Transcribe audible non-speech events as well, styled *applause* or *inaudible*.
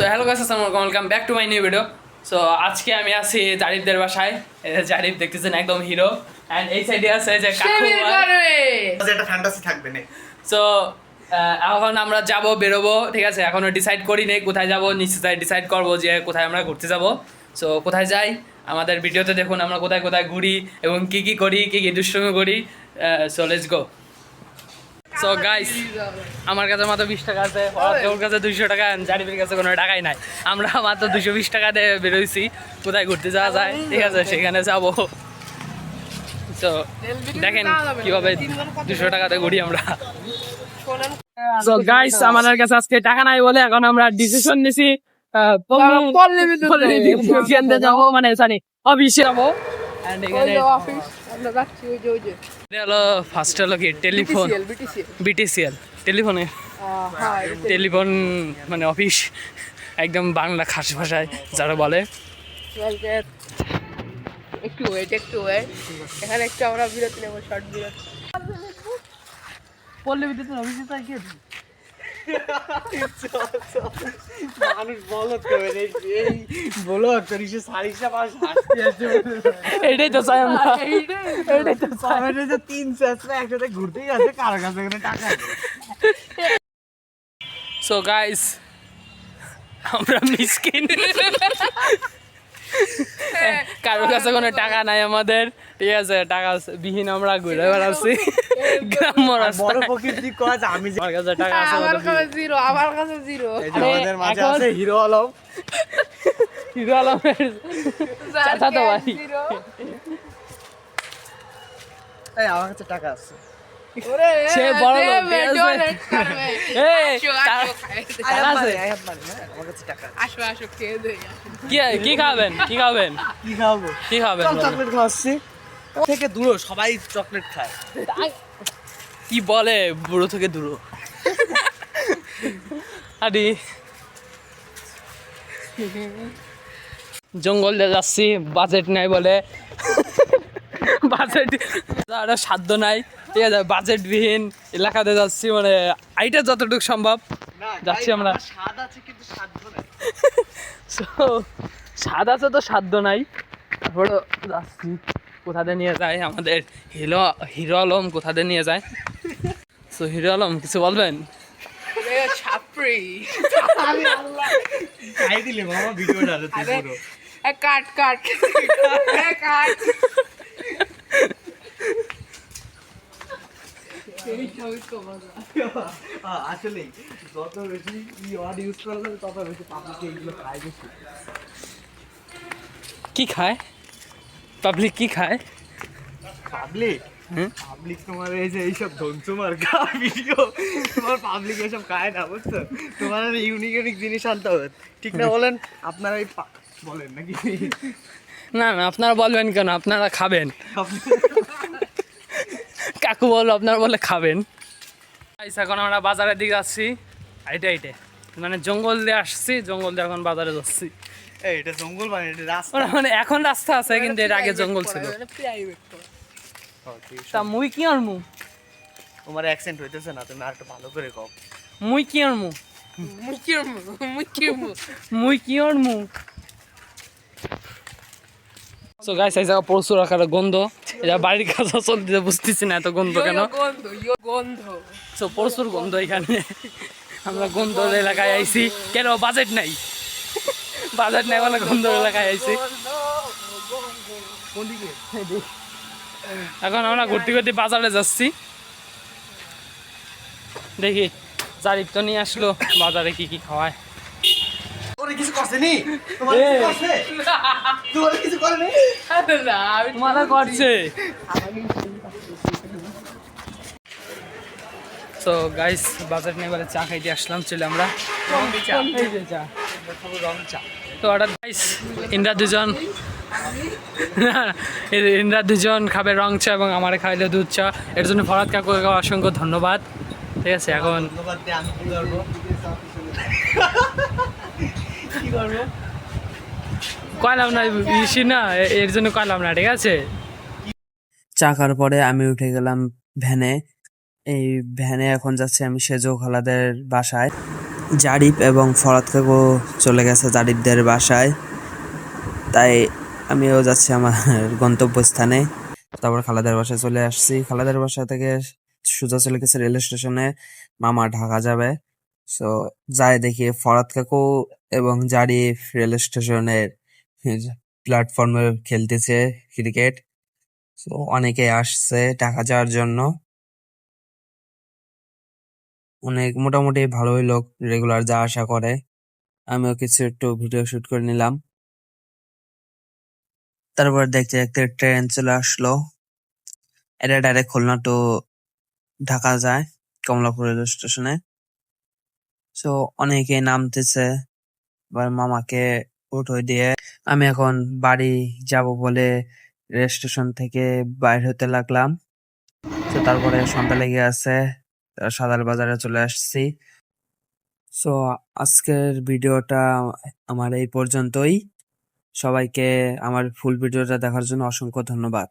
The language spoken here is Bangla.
সো হ্যালো গাইস আসসালামু আলাইকুম। Welcome back to my new video so আজকে আমি আছি জারিফদের বাসায়। এই যে জারিফ দেখতেছেন একদম হিরো অ্যান্ড এই সাইডে আছে যে কাকু যে একটা ফ্যান্টাসি থাকবে না সো এখন আমরা যাব বেরোবো ঠিক আছে? এখনও ডিসাইড করি নেই কোথায় যাব নিশ্চয় ডিসাইড করব যে কোথায় আমরা ঘুরতে যাব। সো কোথায় যাই? আমাদের ভিডিওতে দেখুন আমরা কোথায় কোথায় ঘুরি এবং কি কি করি কি কি দুষ্টুমি করি। So let's go so guys আমার কাছে মাত্র বিশ টাকা আছে। ওর- কাছে দুইশো টাকা কাছে কোনো টাকাই নাই। আমরা মাত্র দুশো বিশ টাকা দিয়ে বেরোইছি। কোথায় ঘুরতে যাওয়া যায়? ঠিক আছে সেখানে যাব। তো দেখেন কীভাবে দুশো টাকাতে ঘুরি আমরা। সো গাইস আমাদের কাছে আজকে টাকা নাই বলে এখন আমরা ডিসিশন নিছি পল্লী বিদ্যুৎ কেন্দ্রে যাব এটা হলো ফার্স্ট হলো কি? টেলিফোন বিটিসিএল টেলিফোনে টেলিফোন মানে অফিস একদম বাংলা খাস ভাষায় যারা বলে। একটু ওয়েট একটু ওয়েট এখানে একটু আমরা বিরতি নেব শর্ট বিরতি। পল্লী বিদ্যুৎ অফিসে তাই কি মানুষ বলত করবে এই এই বলত করিস সারিসা পাস হাসতে আসছে এটাই তো চাই আমরা এটাই তো চাই কমেন্টে যে তিন চারটা একসাথে ঘুরতেই আছে কার কাছে টাকা সো গাইস আমরা মিসকিন *laughs* কারোর কাছে কোনো টাকা নাই আমাদের। ঠিক আছে টাকা বিহীন আমরা ঘুরে বেড়াচ্ছি। গ্রাম্য প্রকৃতি কাজ আমি আমার কাছে টাকা আছে আমার কাছে জিরো আমার কাছে জিরো। আমাদের মাঝে আছে হিরো আলম। হিরো আলমের চাচা তো ভাই। এই আমার কাছে টাকা আছে। সে বড় লোক, কি কি খাবেন? কি খাবেন? কি খাব? কি খাবেন থেকে দূর সবাই চকলেট খায়। কি বলে বুড়ো থেকে দূর? আরে। জঙ্গল যাচ্ছি বাজেট নাই বলে। বাজেট আর সাধ্য নাই ঠিক আছে বাজেটবিহীন এলাকাতে যাচ্ছি মানে আইটা যতটুকু সম্ভব। যাচ্ছি আমরা। স্বাদ আছে কিন্তু সাধ্য নাই। *laughs* স্বাদ আছে তো সাধ্য নাই। তারপরে যাচ্ছি। কোথাতে নিয়ে যায়? আমাদের হিরো হিরো আলম কোথাতে নিয়ে যায়? সো হিরো আলম কিছু বলবেন? রে ছাপড়ি। খাই দিলে মামা ভিডিওটা তুই আরে পুরো এ কাট কাট। কাট। এই ছবি তো মজা আ- আসলেই যত বেশি ওয়ার্ড ইউজ করা তত বেশি পাবলিক এইগুলো খায় বেশি। কি খায়? পাবলিক কি খায়? পাবলিক হুম? পাবলিক তোমার এই যে এইসব ধ্বংসমার গা ভিডিও তোমার পাবলিক এসব খায় না বুঝছ? তোমার ইউনিক ইউনিক জিনিস আনতে হবে। ঠিক না বলেন? আপনারা এই বলেন নাকি? না না আপনারা বলবেন কেন? আপনারা খাবেন। কাকু বলল আপনারা বলে খাবেন। এখন আমরা বাজারের দিকে যাচ্ছি। আইটে আইটে মানে জঙ্গল দিয়ে আসছি জঙ্গল দিয়ে এখন বাজারে যাচ্ছি। এটা জঙ্গল মানে এটা রাস্তা? মানে- এখন রাস্তা আছে কিন্তু এর আগে জঙ্গল ছিল। তা মুই কি আর মু তোমার অ্যাকসেন্ট হইতেছে না তুমি আর একটু ভালো করে কও। মুই কি আর মু মুকিম মুকিম মুই কি আর মু সো গাইস এই জায়গা প্রচুর আকারে গন্ধ। এটা বাড়ির কাজ চলতে বুঝতেছি না এত গন্ধ কেন। গন্ধ গন্ধ। সো প্রচুর গন্ধ এখানে। আমরা গন্ধ এলাকায় আইছি। কেন বাজেট নাই? বাজেট নাই বলে গন্ধ এলাকায় আইছি। এখন আমরা ঘুরতে ঘুরতে বাজারে যাচ্ছি। দেখি জারিফ তো নিয়ে আসলো। বাজারে কি কি খাওয়ায়? ওরে কিছু করছে নি তোমার কিছু করছে? তোমার কিছু করে নি না আমি তোমারা করছে? তো গাইস বাজার নিয়ে এবারে চা খাইতে আসলাম চলে আমরা চা। তো অর্ডার গাইস ইন্দ্রা দুজন ইন্দ্রা দুজন খাবে রং চা এবং আমার খাইলে দুধ চা। এর জন্য ফরাদ কাকুকে অসংখ্য ধন্যবাদ। ঠিক আছে এখন ধন্যবাদ দিয়ে আমি কি করব? কি করব? কয়লাম না ইসি না এর জন্য কয়লাম না ঠিক আছে? চা খাওয়ার পরে আমি উঠে গেলাম ভ্যানে। এই ভ্যানে এখন যাচ্ছি আমি সেজো খালাদের বাসায়। জারিফ এবং ফরাদ কাকু চলে গেছে জারিফদের বাসায়। তাই আমিও যাচ্ছি আমার গন্তব্যস্থানে। তারপর খালাদের বাসায় চলে আসছি। খালাদের বাসা থেকে সোজা চলে গেছে রেল স্টেশনে। মামা ঢাকা যাবে। সো যাই দেখি ফরাদ কাকু এবং জারিফ রেল স্টেশনের প্ল্যাটফর্মে খেলতেছে ক্রিকেট। তো অনেকে আসছে ঢাকা যাওয়ার জন্য। অনেক মোটামুটি ভালোই লোক রেগুলার যা আসা করে। আমিও কিছু একটু ভিডিও শুট করে নিলাম। তারপর দেখতে দেখতে ট্রেন চলে আসলো। এটা ডাইরেক্ট খুলনা টু ঢাকা যায় কমলাপুর রেল স্টেশনে সো অনেকে নামতেছে এবার মামাকে উঠো দিয়ে। আমি এখন বাড়ি যাব বলে রেল স্টেশন থেকে বাইর হতে লাগলাম। তো তারপরে সন্ধ্যা লেগে আছে। সাদার বাজারে চলে আসছি। সো আজকের ভিডিওটা আমার এই পর্যন্তই। সবাইকে আমার ফুল ভিডিওটা দেখার জন্য অসংখ্য ধন্যবাদ।